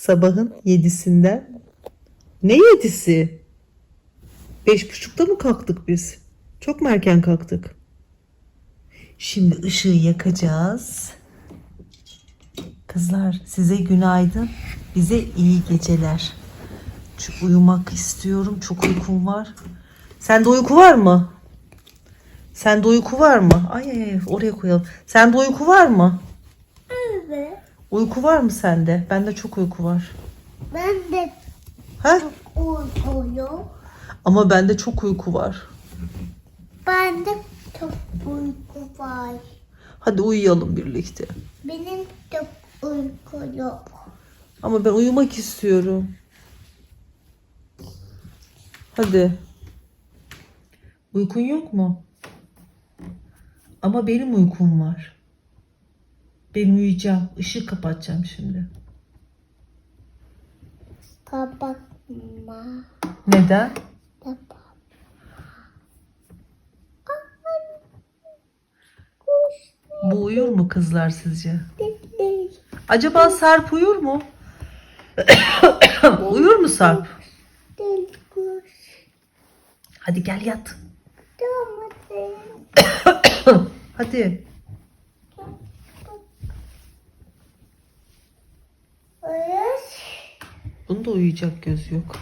Sabahın yedisinden. Ne yedisi? Beş buçukta mı kalktık biz? Çok mu erken kalktık? Şimdi ışığı yakacağız. Kızlar size günaydın. Bize iyi geceler. Çünkü uyumak istiyorum. Çok uykum var. Sende uyku var mı? Sende uyku var mı? Ay ay ay oraya koyalım. Sende uyku var mı? Evet. Uyku var mı sende? Bende çok uyku var. Ben de Ha? uyuyorum. Ama bende çok uyku var. Ben de çok uyku var. Hadi uyuyalım birlikte. Benim de uyku yok. Ama ben uyumak istiyorum. Hadi. Uykun yok mu? Ama benim uykum var. Ben uyuyacağım. Işığı kapatacağım şimdi. Kapatma. Neden? Kapatma. Bu uyur mu kızlar sizce? Acaba Sarp uyur mu? uyur mu Sarp? Hadi gel yat. Hadi. Uyuz. Bunda uyuyacak göz yok.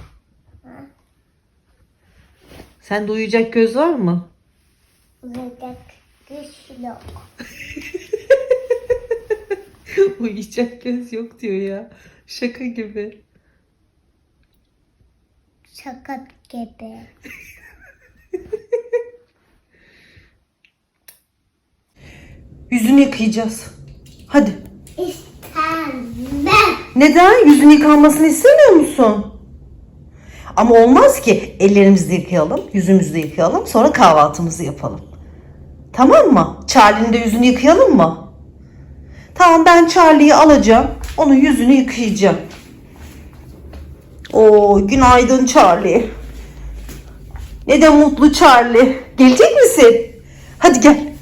Sende uyuyacak göz var mı? Uyuyacak güç yok. uyuyacak göz yok diyor ya. Şaka gibi. Sakat gibi. Yüzünü yıkayacağız. Hadi. İstemem. Neden? Yüzünü yıkanmasını istemiyor musun? Ama olmaz ki. Ellerimizi yıkayalım, yüzümüzü yıkayalım, sonra kahvaltımızı yapalım. Tamam mı? Charlie'nin de yüzünü yıkayalım mı? Tamam ben Charlie'yi alacağım. Onun yüzünü yıkayacağım. Oo günaydın Charlie. Ne de mutlu Charlie. Gelecek misin? Hadi gel.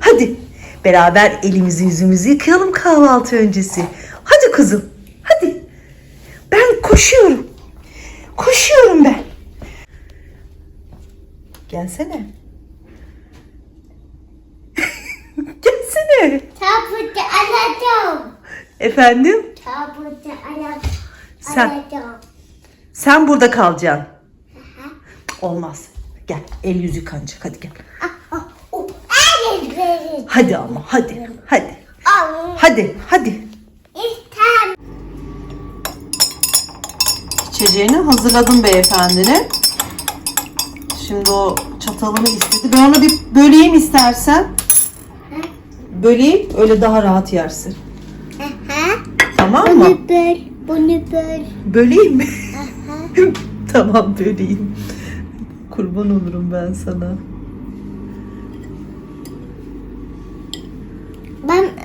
Hadi. Beraber elimizi yüzümüzü yıkayalım kahvaltı öncesi. Hadi kızım. Hadi. Ben koşuyorum. Koşuyorum ben. Gelsene. Gelsene. Tabutu alacağım. Efendim? Tabutu ala- Sen- alacağım. Sen burada kalacaksın. Olmaz. Gel. El yüzü yıkanacak. Hadi gel. Ah, ah, oh, evet, evet. Hadi ama hadi. Hadi. Hadi. Hadi. İçeceğini hazırladım beyefendine. Şimdi o çatalını istedi. Ben onu bir böleyim istersen. Böleyim öyle daha rahat yersin. Tamam mı? Bunu böl, bunu böl. Böleyim mi? Tamam böleyim. Kurban olurum ben sana. Ben, e,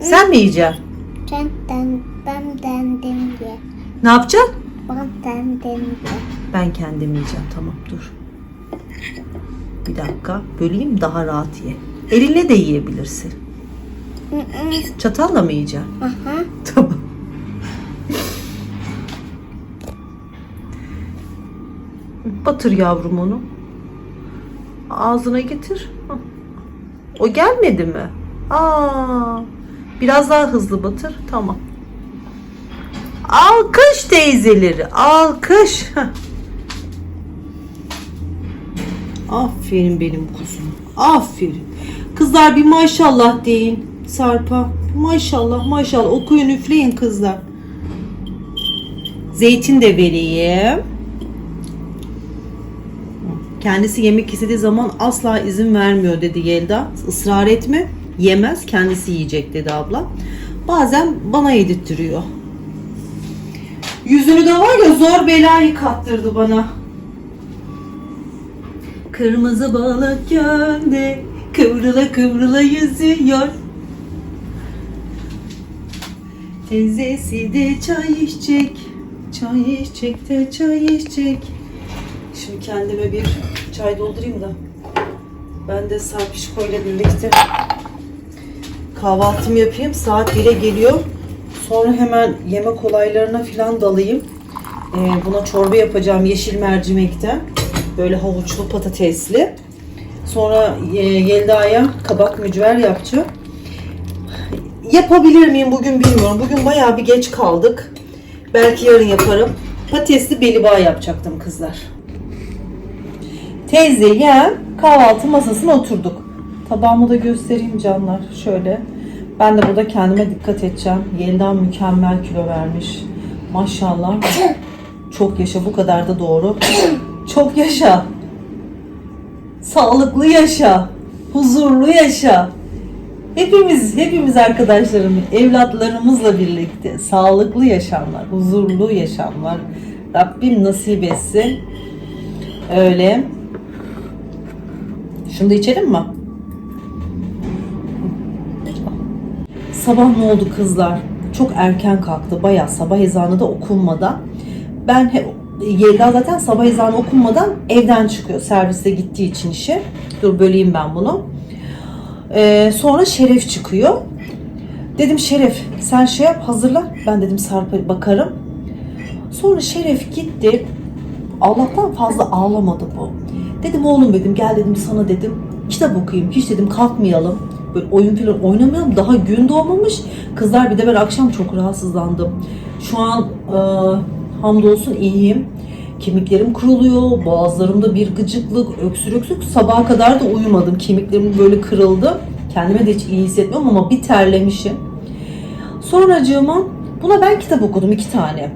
Sen mi yiyeceksin? ben, ben, ben dendim diye. Ne yapacaksın? Ben dendim diye. Ben kendim yiyeceğim. Tamam dur. Bir dakika. Böleyim daha rahat ye. Elinle de yiyebilirsin. Çatalla mı yiyeceksin? Aha. Tamam. Batır yavrum onu. Ağzına getir. O gelmedi mi? Aa, biraz daha hızlı batır. Tamam. Alkış teyzeleri. Alkış. Aferin benim kuzum. Aferin. Kızlar bir maşallah deyin. Sarpa. Maşallah maşallah. Okuyun üfleyin kızlar. Zeytin de vereyim. Kendisi yemek istediği zaman asla izin vermiyor dedi Yelda. Israr etme. Yemez. Kendisi yiyecek dedi abla. Bazen bana yedirttiriyor. Yüzünü de var ya zor bela yıkattırdı bana. Kırmızı balık gölde kıvrıla kıvrıla yüzüyor. Teyzesi de çay içecek, çay içecek de çay içecek. Şimdi kendime bir çay doldurayım da ben de Sarpişko ile birlikte kahvaltımı yapayım. Saat 1'e geliyor. Sonra hemen yemek olaylarına falan dalayım. Ee, buna çorba yapacağım yeşil mercimekten. Böyle havuçlu patatesli. Sonra e, Yelda'ya kabak mücver yapacağım. Yapabilir miyim bugün bilmiyorum. Bugün bayağı bir geç kaldık. Belki yarın yaparım. Patatesli belibağ yapacaktım kızlar. Teyze yeğen kahvaltı masasına oturduk. Tabağımı da göstereyim canlar. Şöyle. Ben de burada kendime dikkat edeceğim. Yeniden mükemmel kilo vermiş. Maşallah. Çok yaşa bu kadar da doğru. Çok yaşa. Sağlıklı yaşa. Huzurlu yaşa. Hepimiz, hepimiz arkadaşlarım, evlatlarımızla birlikte sağlıklı yaşamlar, huzurlu yaşamlar Rabbim nasip etsin. Öyle. Şunu da içelim mi? Sabah ne oldu kızlar? Çok erken kalktı. Bayağı sabah ezanı da okunmadan. Ben he, Yelda zaten sabah ezanı okunmadan evden çıkıyor. Serviste gittiği için işe. Dur böleyim ben bunu. Ee, sonra Şeref çıkıyor. Dedim Şeref sen şey yap hazırla. Ben dedim Sarp'a bakarım. Sonra Şeref gitti. Allah'tan fazla ağlamadı bu. Dedim oğlum dedim gel dedim sana dedim kitap okuyayım. Hiç dedim kalkmayalım. Böyle oyun falan oynamayalım. Daha gün doğmamış. Kızlar bir de ben akşam çok rahatsızlandım. Şu an e, hamdolsun iyiyim. Kemiklerim kuruluyor. Boğazlarımda bir gıcıklık, öksür öksür. Sabaha kadar da uyumadım. Kemiklerim böyle kırıldı. Kendime de hiç iyi hissetmiyorum ama bir terlemişim. Sonracığıma buna ben kitap okudum iki tane.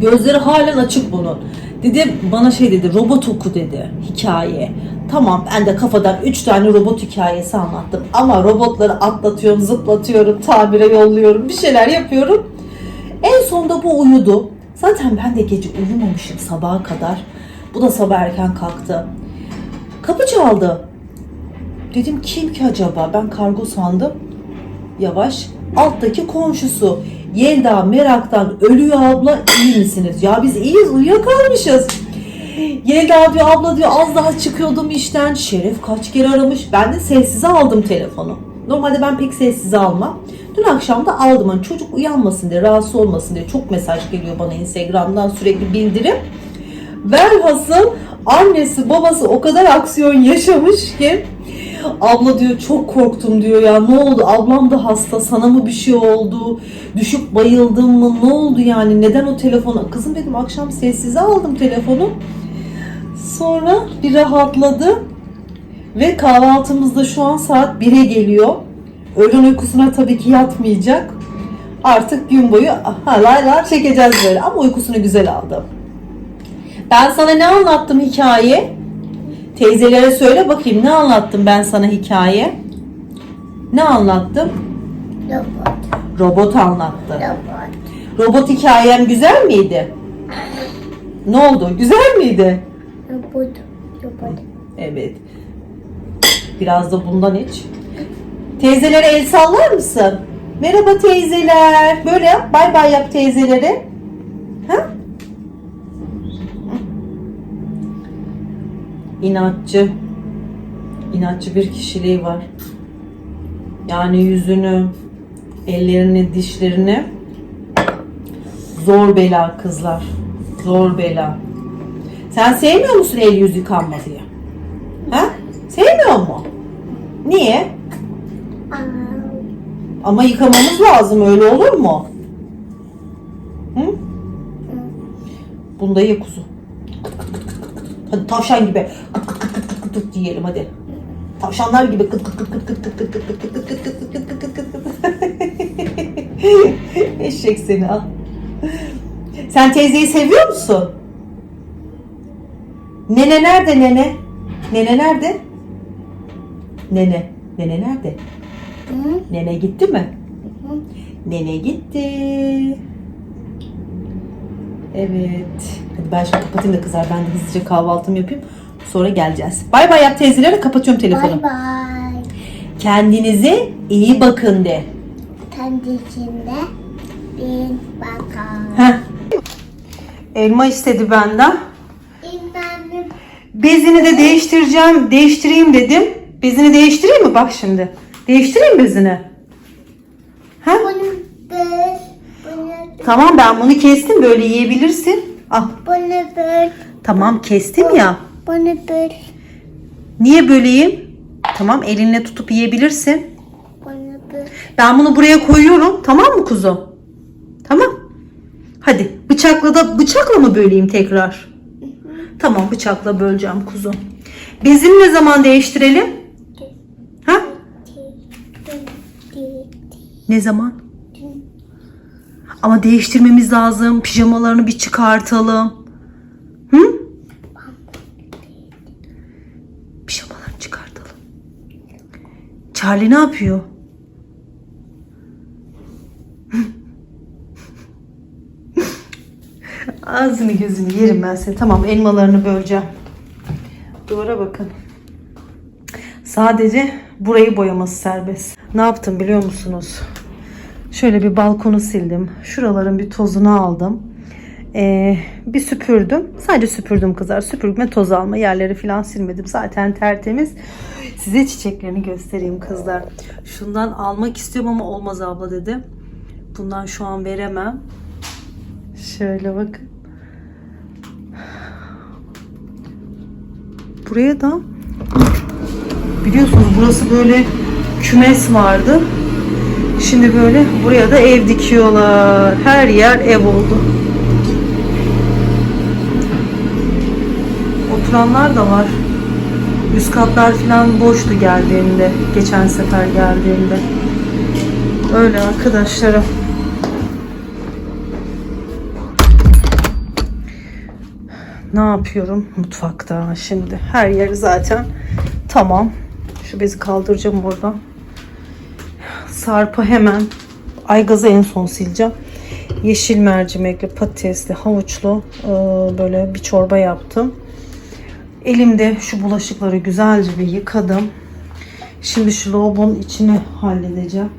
Gözleri halen açık bunun. Dedi bana şey dedi robot oku dedi hikaye. Tamam ben de kafadan 3 tane robot hikayesi anlattım. Ama robotları atlatıyorum, zıplatıyorum, tabire yolluyorum, bir şeyler yapıyorum. En sonunda bu uyudu. Zaten ben de gece uyumamışım sabaha kadar. Bu da sabah erken kalktı. Kapı çaldı. Dedim kim ki acaba? Ben kargo sandım. Yavaş. Alttaki komşusu. Yelda meraktan ölüyor abla iyi misiniz? Ya biz iyiyiz uyuyakalmışız. Yelda diyor abla diyor az daha çıkıyordum işten. Şeref kaç kere aramış. Ben de sessize aldım telefonu. Normalde ben pek sessize almam. Dün akşam da aldım. Hani çocuk uyanmasın diye, rahatsız olmasın diye çok mesaj geliyor bana Instagram'dan sürekli bildirim. Velhasıl annesi babası o kadar aksiyon yaşamış ki abla diyor çok korktum diyor ya ne oldu ablam da hasta sana mı bir şey oldu düşüp bayıldın mı ne oldu yani neden o telefonu kızım dedim akşam sessize aldım telefonu sonra bir rahatladı ve kahvaltımızda şu an saat 1'e geliyor öğlen uykusuna tabii ki yatmayacak artık gün boyu halaylar çekeceğiz böyle ama uykusunu güzel aldım ben sana ne anlattım hikaye? Teyzelere söyle bakayım ne anlattım ben sana hikaye? Ne anlattım? Robot. Robot anlattı. Robot. Robot hikayem güzel miydi? Ne oldu? Güzel miydi? Robot. Robot. Evet. Biraz da bundan iç. Teyzelere el sallar mısın? Merhaba teyzeler. Böyle yap. Bay bay yap teyzelere. Ha? İnatçı. İnatçı bir kişiliği var. Yani yüzünü, ellerini, dişlerini zor bela kızlar. Zor bela. Sen sevmiyor musun el yüz yıkanmayı? Ha? Sevmiyor mu? Niye? Ama yıkamamız lazım öyle olur mu? Hı? Bunda ye kuzu. Kıt kıt kıt kıt kıt kıt. Hadi tavşan gibi. Kıt kıt kıt kıt kıt kıt kıt diyelim hadi. Tavşanlar gibi kıt kıt kıt kıt kıt kıt kıt kıt kıt kıt kıt kıt kıt kıt kıt kıt kıt kıt. Eşek seni al. Sen teyzeyi seviyor musun? Nene nerede nene? Nene nerede? Nene. Nene nerede? hı, Nene gitti mi? hı. Nene gitti. Evet. Hadi ben şimdi kapatayım da kızlar. Ben de hızlıca kahvaltımı yapayım. Sonra geleceğiz. Bay bay yap teyzelere. Kapatıyorum telefonu. Bye bye. Kendinize iyi bakın de. Kendi içinde bir bakalım. Heh. Elma istedi benden. Bezini de değiştireceğim. Değiştireyim dedim. Bezini değiştireyim mi? Bak şimdi. Değiştireyim bezini. Ha? Tamam ben bunu kestim böyle yiyebilirsin. Al. Tamam kestim ya. Niye böleyim? Tamam elinle tutup yiyebilirsin. Ben bunu buraya koyuyorum. Tamam mı kuzu? Tamam. Hadi bıçakla da bıçakla mı böleyim tekrar? Tamam bıçakla böleceğim kuzu. Bezini ne zaman değiştirelim? Ha? Ne zaman? Ama değiştirmemiz lazım. Pijamalarını bir çıkartalım. Hı? Pijamalarını çıkartalım. Charlie ne yapıyor? Ağzını gözünü yerim ben seni. Tamam elmalarını böleceğim. Duvara bakın. Sadece burayı boyaması serbest. Ne yaptım biliyor musunuz? Şöyle bir balkonu sildim. Şuraların bir tozunu aldım. Ee, bir süpürdüm. Sadece süpürdüm kızar. Süpürme toz alma yerleri falan silmedim. Zaten tertemiz. Size çiçeklerini göstereyim kızlar. Şundan almak istiyorum ama olmaz abla dedi. Bundan şu an veremem. Şöyle bakın. Buraya da biliyorsunuz burası böyle kümes vardı. Şimdi böyle buraya da ev dikiyorlar. Her yer ev oldu. Oturanlar da var. Üst katlar falan boştu geldiğimde. Geçen sefer geldiğimde. Öyle arkadaşlarım. Ne yapıyorum mutfakta şimdi? Her yer zaten tamam. Şu bezi kaldıracağım oradan. Sarpa hemen aygazı en son sileceğim. Yeşil mercimekli, patatesli, havuçlu e, böyle bir çorba yaptım. Elimde şu bulaşıkları güzelce bir yıkadım. Şimdi şu lavabonun içini halledeceğim.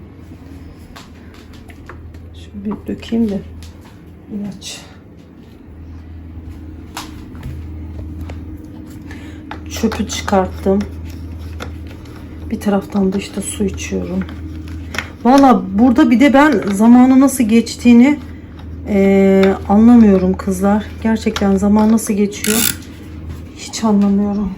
Şöyle bir dökeyim de ilaç. Çöpü çıkarttım. Bir taraftan da işte su içiyorum. Valla burada bir de ben zamanı nasıl geçtiğini eee, anlamıyorum kızlar. Gerçekten zaman nasıl geçiyor hiç anlamıyorum.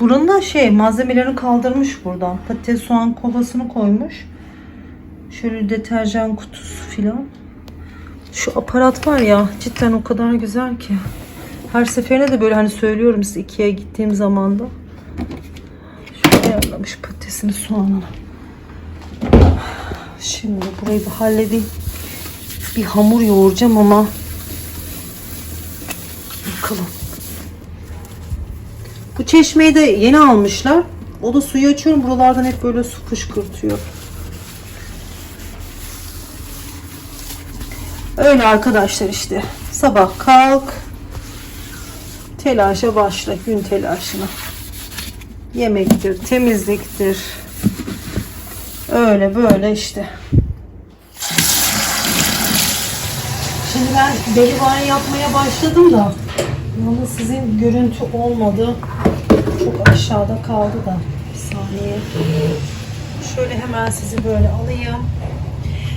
Buranın da şey malzemelerini kaldırmış buradan. Patates soğan kovasını koymuş. Şöyle deterjan kutusu filan. Şu aparat var ya cidden o kadar güzel ki. Her seferinde de böyle hani söylüyorum size ikiye gittiğim zaman da. Şöyle ayarlamış patatesini soğanını. Şimdi burayı bir halledeyim. Bir hamur yoğuracağım ama bakalım. Bu çeşmeyi de yeni almışlar. O da suyu açıyorum. Buralardan hep böyle su fışkırtıyor. Öyle arkadaşlar işte. Sabah kalk. Telaşa başla. Gün telaşına. Yemektir, temizliktir. Öyle böyle işte. Şimdi ben belivan yapmaya başladım da yalnız sizin görüntü olmadı. Çok aşağıda kaldı da. Bir saniye. Şöyle hemen sizi böyle alayım.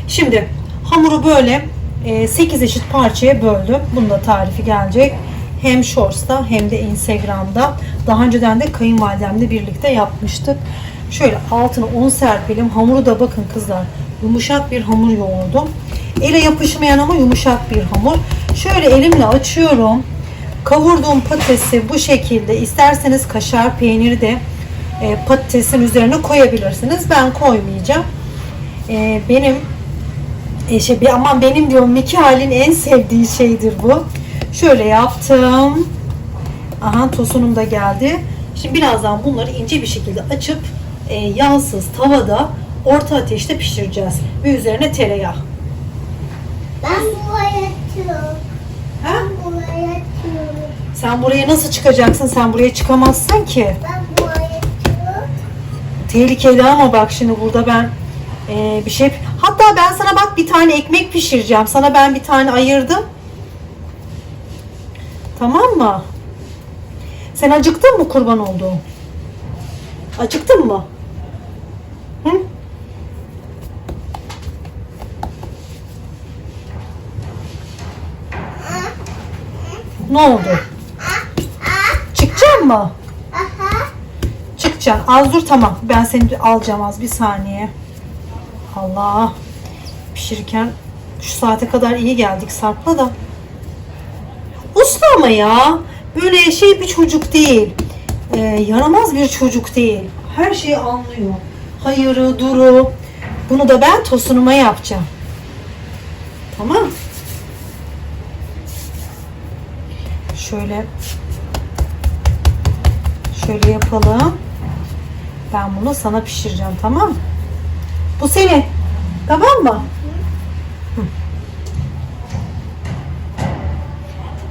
Şimdi hamuru böyle 8 eşit parçaya böldüm. Bunun da tarifi gelecek. Hem Shorts'ta hem de Instagram'da. Daha önceden de kayınvalidemle birlikte yapmıştık. Şöyle altına un serpelim. Hamuru da bakın kızlar yumuşak bir hamur yoğurdum. Ele yapışmayan ama yumuşak bir hamur. Şöyle elimle açıyorum. Kavurduğum patatesi bu şekilde isterseniz kaşar peyniri de e, patatesin üzerine koyabilirsiniz. Ben koymayacağım. E, benim e, şey, aman benim diyorum Miki halin en sevdiği şeydir bu. Şöyle yaptım. Aha tosunum da geldi. Şimdi birazdan bunları ince bir şekilde açıp e, yağsız tavada orta ateşte pişireceğiz. Ve üzerine tereyağı. Ben buraya açıyorum. Ha? Ben buraya açıyorum. Sen buraya nasıl çıkacaksın? Sen buraya çıkamazsın ki. Ben buraya açıyorum. Tehlikeli ama bak şimdi burada ben e, bir şey... Hatta ben sana bak bir tane ekmek pişireceğim. Sana ben bir tane ayırdım. Tamam mı? Sen acıktın mı kurban olduğum? Acıktın mı? Hı? Ne oldu? Çıkacaksın mı? Çıkacaksın. Az dur tamam. Ben seni alacağım az bir saniye. Allah. Pişirirken şu saate kadar iyi geldik Sarp'la da. Usta ama ya. Böyle şey bir çocuk değil. Ee, yaramaz bir çocuk değil. Her şeyi anlıyor. Hayırı, duru. Bunu da ben tosunuma yapacağım. Tamam. Şöyle şöyle yapalım. Ben bunu sana pişireceğim tamam mı? Bu senin. Tamam mı?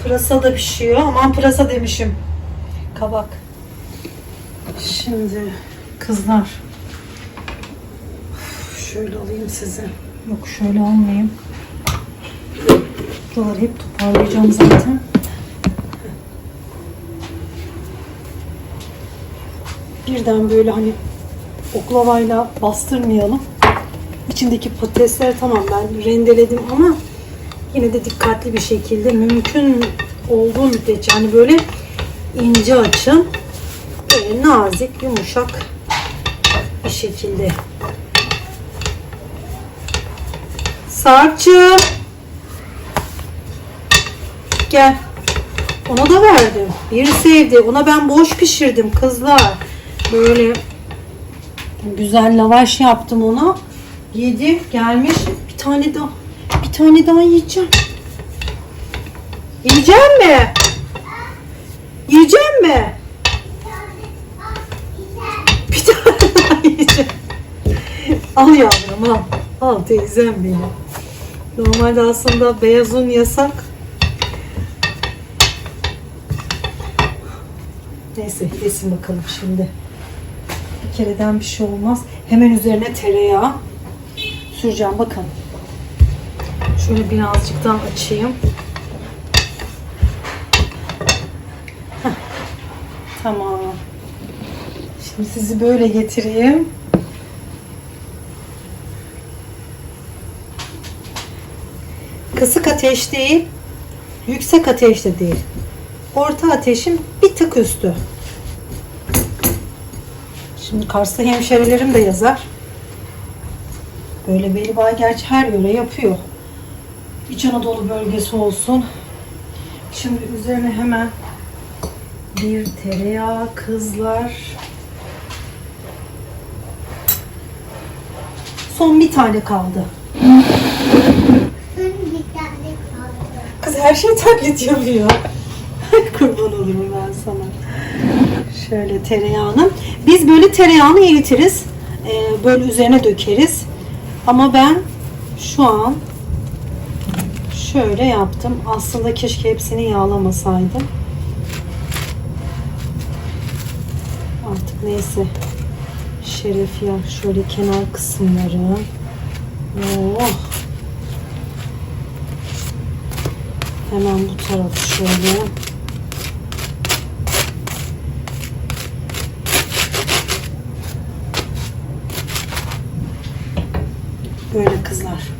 Pırasa da pişiyor. Aman pırasa demişim. Kabak. Şimdi kızlar. Şöyle alayım sizi. Yok şöyle almayayım. Buraları hep toparlayacağım zaten. birden böyle hani oklavayla bastırmayalım. İçindeki patatesler tamam ben rendeledim ama yine de dikkatli bir şekilde mümkün olduğu müddetçe hani böyle ince açın. Böyle nazik, yumuşak bir şekilde. Sarpçığım. Gel. Ona da verdim. Bir sevdi. Ona ben boş pişirdim kızlar. Böyle güzel lavaş yaptım ona. Yedi. Gelmiş. Bir tane daha. Bir tane daha yiyeceğim. Yiyeceğim mi? Yiyeceğim mi? Bir tane daha yiyeceğim. Al yavrum al. Al teyzem benim. Normalde aslında beyaz un yasak. Neyse yesin bakalım şimdi. Bir kereden bir şey olmaz. Hemen üzerine tereyağı süreceğim. Bakın. Şöyle birazcıktan açayım. Heh. Tamam. Şimdi sizi böyle getireyim. Kısık ateş değil, yüksek ateş de değil. Orta ateşin bir tık üstü. Şimdi Karslı hemşerilerim de yazar. Böyle belli bağ gerçi her yöre yapıyor. İç Anadolu bölgesi olsun. Şimdi üzerine hemen bir tereyağı kızlar. Son bir tane kaldı. Kız her şey taklit yapıyor. Kurban olurum ben sana. Şöyle tereyağını. Biz böyle tereyağını eritiriz. Ee, böyle üzerine dökeriz. Ama ben şu an şöyle yaptım. Aslında keşke hepsini yağlamasaydım. Artık neyse. Şeref ya. Şöyle kenar kısımları. Oh. Hemen bu tarafı şöyle. Böyle kızlar.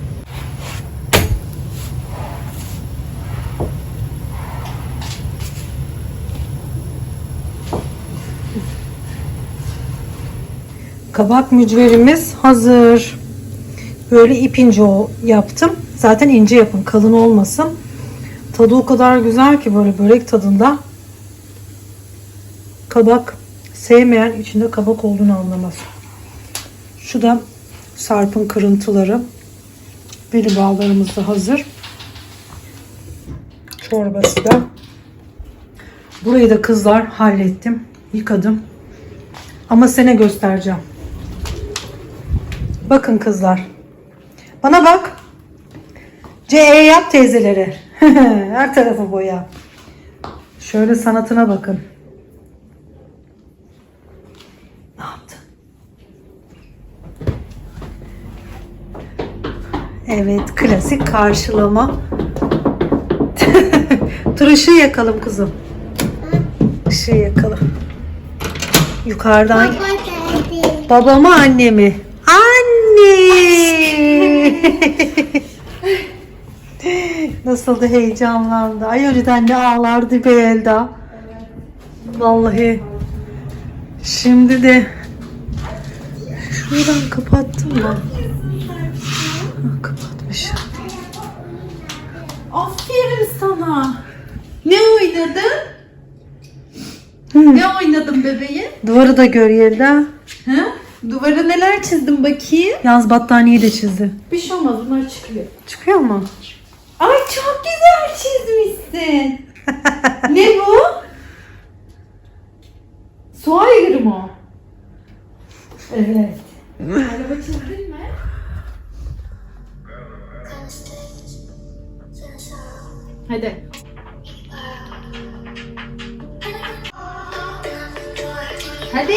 Kabak mücverimiz hazır. Böyle ip ince yaptım. Zaten ince yapın kalın olmasın. Tadı o kadar güzel ki böyle börek tadında. Kabak sevmeyen içinde kabak olduğunu anlamaz. Şu da Sarp'ın kırıntıları. Beli bağlarımız da hazır. Çorbası da. Burayı da kızlar hallettim. Yıkadım. Ama sene göstereceğim. Bakın kızlar. Bana bak. CE yap teyzeleri. Her tarafı boya. Şöyle sanatına bakın. Ne yaptın? Evet, klasik karşılama. Dur ışığı yakalım kızım. Işığı yakalım. Yukarıdan Baba geldi. babamı annemi. Anne! Nasıl da heyecanlandı. Ay önceden ne ağlardı be Elda. Vallahi. Şimdi de şuradan kapattım mı? Ha, kapatmışım. Aferin sana. Ne oynadın? Ne oynadın bebeğim? Duvarı da gör Yelda. Ha? Duvara neler çizdin bakayım? Yalnız battaniye de çizdi. Bir şey olmaz bunlar çıkıyor. Çıkıyor mu? Ay çok güzel çizmişsin. ne bu? Su aygırı mı o? Evet. Araba çizdin mi? Hadi. Hadi.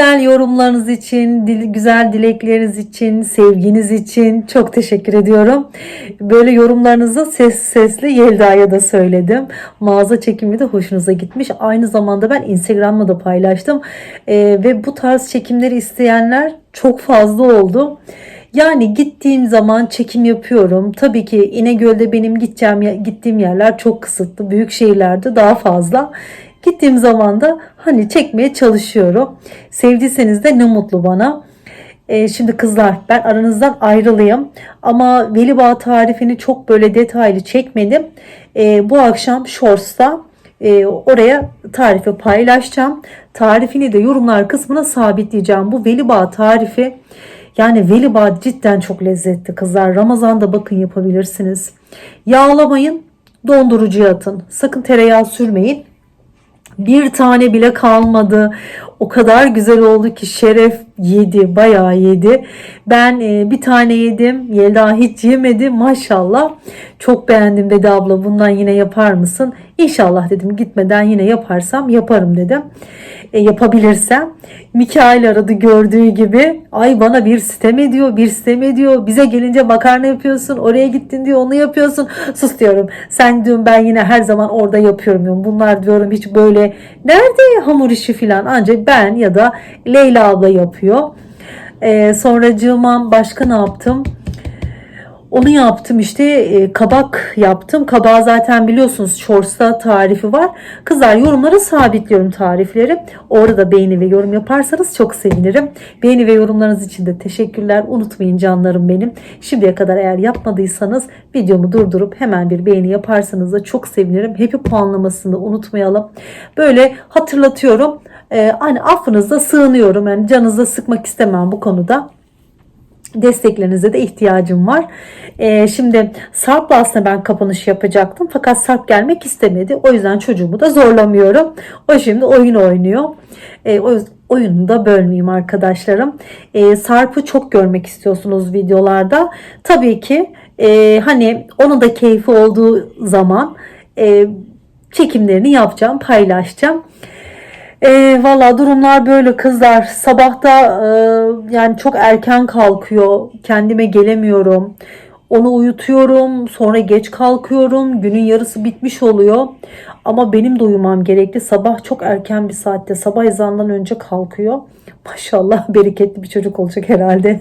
Güzel yorumlarınız için, güzel dilekleriniz için, sevginiz için çok teşekkür ediyorum. Böyle yorumlarınızı ses sesli Yelda'ya da söyledim. Mağaza çekimi de hoşunuza gitmiş. Aynı zamanda ben Instagram'da da paylaştım. Ee, ve bu tarz çekimleri isteyenler çok fazla oldu. Yani gittiğim zaman çekim yapıyorum. Tabii ki İnegöl'de benim gideceğim gittiğim yerler çok kısıtlı. Büyük şehirlerde daha fazla. Gittiğim zaman da hani çekmeye çalışıyorum. Sevdiyseniz de ne mutlu bana. Ee, şimdi kızlar ben aranızdan ayrılayım. Ama veli bağ tarifini çok böyle detaylı çekmedim. Ee, bu akşam Shorts'ta e, oraya tarifi paylaşacağım. Tarifini de yorumlar kısmına sabitleyeceğim. Bu veli bağ tarifi yani veli bağ cidden çok lezzetli kızlar. Ramazan'da bakın yapabilirsiniz. Yağlamayın, dondurucuya atın. Sakın tereyağı sürmeyin. Bir tane bile kalmadı. O kadar güzel oldu ki Şeref yedi, bayağı yedi. Ben e, bir tane yedim. Yelda hiç yemedi. Maşallah. Çok beğendim dedi abla. Bundan yine yapar mısın? İnşallah dedim. Gitmeden yine yaparsam yaparım dedim. E, yapabilirsem. Mikail aradı gördüğü gibi. Ay bana bir sitem ediyor, bir sitem ediyor. Bize gelince makarna yapıyorsun. Oraya gittin diyor, onu yapıyorsun. Sus diyorum. Sen diyorum ben yine her zaman orada yapıyorum diyorum. Bunlar diyorum hiç böyle nerede hamur işi filan. Ancak ben ya da Leyla abla yapıyor. Ee, sonracığıma başka ne yaptım? Onu yaptım işte e, kabak yaptım. Kabağı zaten biliyorsunuz Shorts'ta tarifi var. Kızlar yorumlara sabitliyorum tarifleri. Orada da beğeni ve yorum yaparsanız çok sevinirim. Beğeni ve yorumlarınız için de teşekkürler. Unutmayın canlarım benim. Şimdiye kadar eğer yapmadıysanız videomu durdurup hemen bir beğeni yaparsanız da çok sevinirim. Happy puanlamasını unutmayalım. Böyle hatırlatıyorum. Ee, hani affınızda sığınıyorum. Yani canınızda sıkmak istemem bu konuda desteklerinize de ihtiyacım var. Ee, şimdi Sarp'la aslında ben kapanış yapacaktım. Fakat Sarp gelmek istemedi. O yüzden çocuğumu da zorlamıyorum. O şimdi oyun oynuyor. Ee, o oyunu da bölmeyeyim arkadaşlarım. Ee, Sarp'ı çok görmek istiyorsunuz videolarda. Tabii ki e, hani onun da keyfi olduğu zaman e, çekimlerini yapacağım, paylaşacağım. E, Valla durumlar böyle kızlar. Sabahta e, yani çok erken kalkıyor. Kendime gelemiyorum. Onu uyutuyorum. Sonra geç kalkıyorum. Günün yarısı bitmiş oluyor. Ama benim de uyumam gerekli. Sabah çok erken bir saatte. Sabah ezanından önce kalkıyor. Maşallah bereketli bir çocuk olacak herhalde.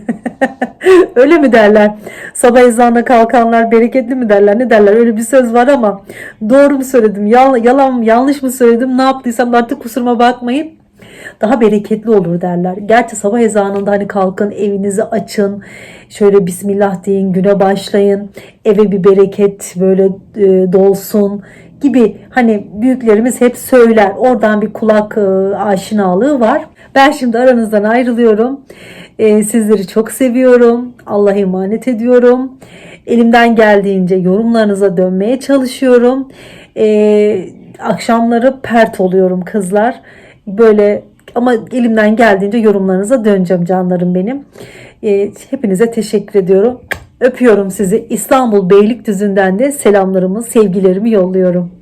Öyle mi derler? Sabah ezanına kalkanlar bereketli mi derler? Ne derler? Öyle bir söz var ama doğru mu söyledim? Yalan, yalan yanlış mı söyledim? Ne yaptıysam artık kusuruma bakmayın daha bereketli olur derler. Gerçi sabah ezanında hani kalkın evinizi açın. Şöyle bismillah deyin güne başlayın. Eve bir bereket böyle e, dolsun gibi hani büyüklerimiz hep söyler. Oradan bir kulak e, aşinalığı var. Ben şimdi aranızdan ayrılıyorum. E, sizleri çok seviyorum. Allah'a emanet ediyorum. Elimden geldiğince yorumlarınıza dönmeye çalışıyorum. E, akşamları pert oluyorum kızlar. Böyle ama elimden geldiğince yorumlarınıza döneceğim canlarım benim. E, hepinize teşekkür ediyorum. Öpüyorum sizi. İstanbul Beylikdüzü'nden de selamlarımı, sevgilerimi yolluyorum.